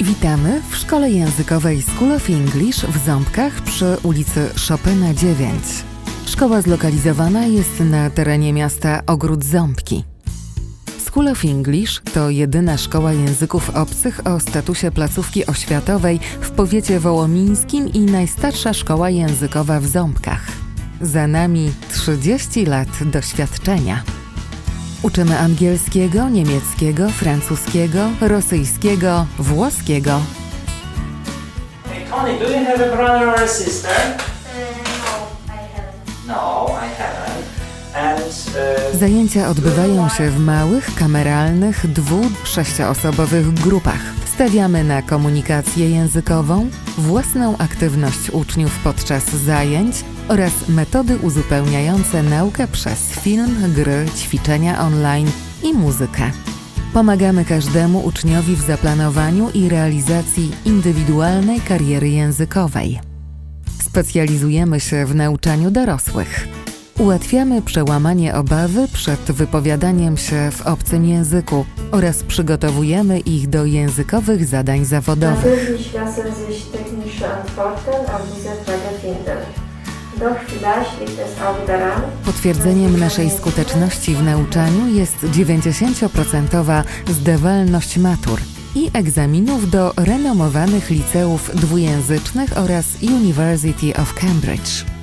Witamy w Szkole Językowej School of English w Ząbkach przy ulicy Chopina 9. Szkoła zlokalizowana jest na terenie miasta Ogród Ząbki. School of English to jedyna szkoła języków obcych o statusie placówki oświatowej w powiecie wołomińskim i najstarsza szkoła językowa w Ząbkach. Za nami 30 lat doświadczenia. Uczymy angielskiego, niemieckiego, francuskiego, rosyjskiego, włoskiego. Hey Tony, do you have a brother or a sister? Uh, no, I haven't. No, I haven't. And uh, Zajęcia odbywają się w małych, kameralnych, dwu-, sześcioosobowych grupach. Stawiamy na komunikację językową, własną aktywność uczniów podczas zajęć oraz metody uzupełniające naukę przez film, gry, ćwiczenia online i muzykę. Pomagamy każdemu uczniowi w zaplanowaniu i realizacji indywidualnej kariery językowej. Specjalizujemy się w nauczaniu dorosłych. Ułatwiamy przełamanie obawy przed wypowiadaniem się w obcym języku oraz przygotowujemy ich do językowych zadań zawodowych. Natürlich lassen sich technische Antworten auf diese Frage finden. Doch vielleicht liegt es auch daran, Potwierdzeniem naszej skuteczności w nauczaniu jest 90% zdawalność matur i egzaminów do renomowanych liceów dwujęzycznych oraz University of Cambridge.